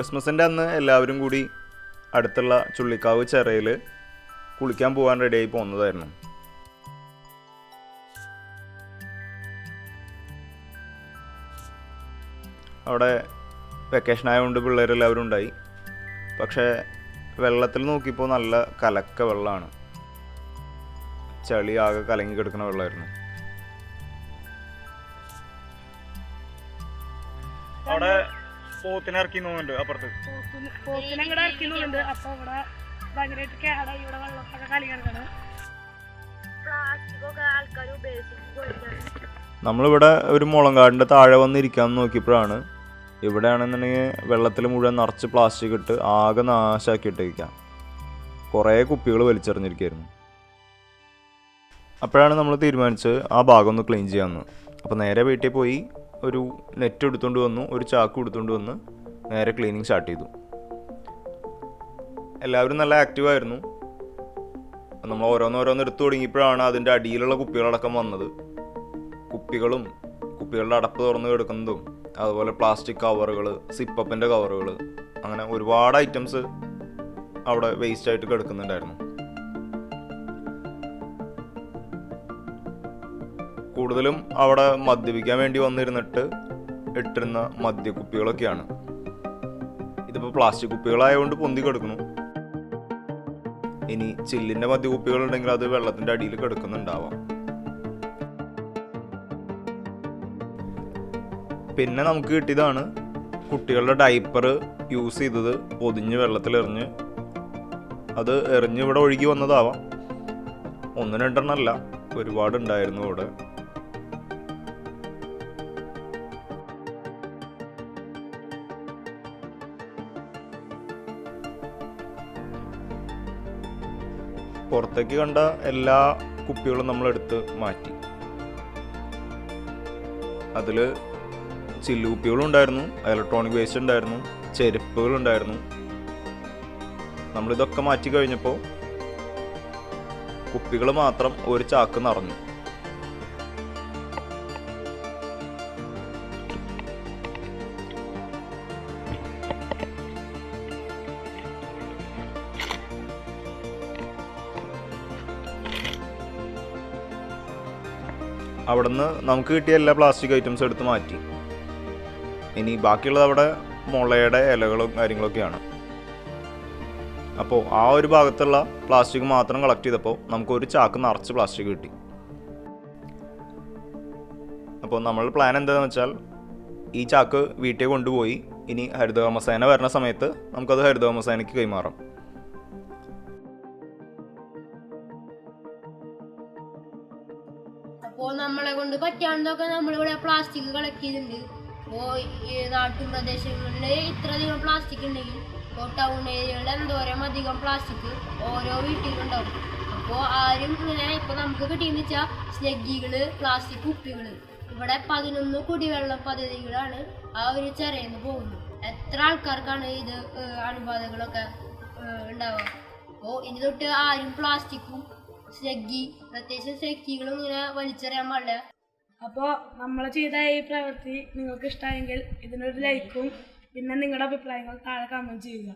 ക്രിസ്മസിന്റെ അന്ന് എല്ലാവരും കൂടി അടുത്തുള്ള ചുള്ളിക്കാവ് ചെറയിൽ കുളിക്കാൻ പോകാൻ റെഡിയായി പോകുന്നതായിരുന്നു. അവിടെ വെക്കേഷൻ ആയതുകൊണ്ട് പിള്ളേരെല്ലാവരും ഉണ്ടായി. പക്ഷേ വെള്ളത്തിൽ നോക്കിയപ്പോൾ നല്ല കലക്ക വെള്ളമാണ്. ചളി ആകെ കലങ്ങി കിടക്കുന്ന വെള്ളമായിരുന്നു. അവിടെ പോത്തിനെ ഇറക്കി നോക്കുന്നുണ്ട് അപ്പുറത്ത്. പോത്തിനെ ഇവിടെ ഇറക്കുന്നുണ്ട്. അപ്പൊ ഇവിടെ ഭയങ്കരമായിട്ട് കേടായി. ഇവിടെ വെള്ളമൊക്കെ കളി കിടക്കണം പ്ലാസ്റ്റിക്കൊക്കെ ആൾക്കാർ ഉപയോഗിച്ചിട്ട് നമ്മളിവിടെ ഒരു മുളങ്കാടിന്റെ താഴെ വന്നിരിക്കാൻ നോക്കിയപ്പോഴാണ് ഇവിടെയാണെന്നുണ്ടെങ്കിൽ വെള്ളത്തിൽ മുഴുവൻ നിറച്ച് പ്ലാസ്റ്റിക് ഇട്ട് ആകെ നാശാക്കി ഇട്ടിരിക്കാം കുറേ കുപ്പികൾ വലിച്ചെറിഞ്ഞിരിക്കുകയായിരുന്നു. അപ്പോഴാണ് നമ്മൾ തീരുമാനിച്ചത് ആ ഭാഗം ഒന്ന് ക്ലീൻ ചെയ്യാമെന്ന് അപ്പോൾ നേരെ വീട്ടിൽ പോയി ഒരു നെറ്റ് എടുത്തുകൊണ്ട് വന്നു ഒരു ചാക്ക് എടുത്തുകൊണ്ട് വന്ന് നേരെ ക്ലീനിങ് സ്റ്റാർട്ട് ചെയ്തു. എല്ലാവരും നല്ല ആക്റ്റീവായിരുന്നു നമ്മൾ ഓരോന്നോരോന്ന് എടുത്തു തുടങ്ങിയപ്പോഴാണ് അതിന്റെ അടിയിലുള്ള കുപ്പികളടക്കം വന്നത്. കുപ്പികളും കുപ്പികളുടെ അടപ്പ് തുറന്ന് കിടക്കുന്നതും അതുപോലെ പ്ലാസ്റ്റിക് കവറുകൾ സിപ്പപ്പിന്റെ കവറുകൾ അങ്ങനെ ഒരുപാട് ഐറ്റംസ് അവിടെ വേസ്റ്റ് ആയിട്ട് കിടക്കുന്നുണ്ടായിരുന്നു. കൂടുതലും അവിടെ മദ്യപിക്കാൻ വേണ്ടി വന്നിരുന്നിട്ട് ഇട്ടിരുന്ന മദ്യക്കുപ്പികളൊക്കെയാണ്. ഇതിപ്പോൾ പ്ലാസ്റ്റിക് കുപ്പികളായതുകൊണ്ട് പൊന്തി കിടക്കുന്നു. ഇനി ചില്ലിന്റെ മദ്യക്കുപ്പികൾ ഉണ്ടെങ്കിൽ അത് വെള്ളത്തിന്റെ അടിയിൽ കിടക്കുന്നുണ്ടാവാം. പിന്നെ നമുക്ക് കിട്ടിയതാണ് കുട്ടികളുടെ ഡൈപ്പർ യൂസ് ചെയ്തത് പൊതിഞ്ഞ് വെള്ളത്തിലെറിഞ്ഞ് അത് എറിഞ്ഞ് ഇവിടെ ഒഴുകി വന്നതാവാം. ഒന്ന് രണ്ടെണ്ണമല്ല ഒരുപാട് ഉണ്ടായിരുന്നു ഇവിടെ. പുറത്തേക്ക് കണ്ട എല്ലാ കുപ്പികളും നമ്മൾ എടുത്ത് മാറ്റി അതിൽ ഉണ്ടായിരുന്നു ഇലക്ട്രോണിക് വേസ്റ്റ് ഉണ്ടായിരുന്നു ചെരുപ്പുകളുണ്ടായിരുന്നു നമ്മളിതൊക്കെ മാറ്റി കഴിഞ്ഞപ്പോൾ കുപ്പികൾ മാത്രം ഒരു ചാക്ക് നിറഞ്ഞു. അവിടുന്ന് നമുക്ക് കിട്ടിയ എല്ലാ പ്ലാസ്റ്റിക് ഐറ്റംസും എടുത്ത് മാറ്റി. ഇനി ബാക്കിയുള്ളത് അവിടെ മുളയുടെ ഇലകളും കാര്യങ്ങളൊക്കെയാണ്. അപ്പോൾ ആ ഒരു ഭാഗത്തുള്ള പ്ലാസ്റ്റിക് മാത്രം കളക്ട് ചെയ്തപ്പോൾ നമുക്ക് ഒരു ചാക്ക് നിറച്ച് പ്ലാസ്റ്റിക് കിട്ടി. അപ്പോൾ നമ്മൾ പ്ലാൻ എന്താണെന്ന് വെച്ചാൽ ഈ ചാക്ക് വീട്ടിൽ കൊണ്ടുപോയി. ഇനി ഹരിതകർമ്മസേന വരുന്ന സമയത്ത് നമുക്കത് ഹരിതകർമ്മസേനയ്ക്ക് കൈമാറാം. നമ്മളെ കൊണ്ട് പറ്റാണ്ടൊക്കെ നമ്മളിവിടെ പ്ലാസ്റ്റിക് കളക്ട് ചെയ്തിട്ടുണ്ട് ഓ ഈ നാട്ടുപ്രദേശങ്ങളിൽ ഇത്രയധികം പ്ലാസ്റ്റിക് ഉണ്ടെങ്കിൽ ഇപ്പോൾ ടൗൺ ഏരിയകളിൽ എന്തോരം അധികം പ്ലാസ്റ്റിക് ഓരോ വീട്ടിലും വീട്ടിലുണ്ടാവും. അപ്പോൾ ആരും ഇങ്ങനെ ഇപ്പോൾ നമുക്ക് കിട്ടിയെന്ന് വെച്ചാൽ സ്നഗ്ഗികൾ പ്ലാസ്റ്റിക് കുപ്പികൾ ഇവിടെ പതിനൊന്ന് കുടിവെള്ള പദ്ധതികളാണ് ആ ഒരു ചെറിയെന്ന് പോകുന്നത്. എത്ര ആൾക്കാർക്കാണ് ഇത് അണുബാധകളൊക്കെ ഉണ്ടാവുക? അപ്പോൾ ഇനി തൊട്ട് ആരും പ്ലാസ്റ്റിക്കും സ്നഗ്ഗി പ്രത്യേകിച്ച് ശ്രഗികളും ഇങ്ങനെ വലിച്ചെറിയാൻ പാടില്ല. അപ്പോൾ നമ്മൾ ചെയ്ത ഈ പ്രവൃത്തി നിങ്ങൾക്ക് ഇഷ്ടമായെങ്കിൽ ഇതിനൊരു ലൈക്കും പിന്നെ നിങ്ങളുടെ അഭിപ്രായങ്ങൾ താഴെ കമന്റ് ചെയ്യുക.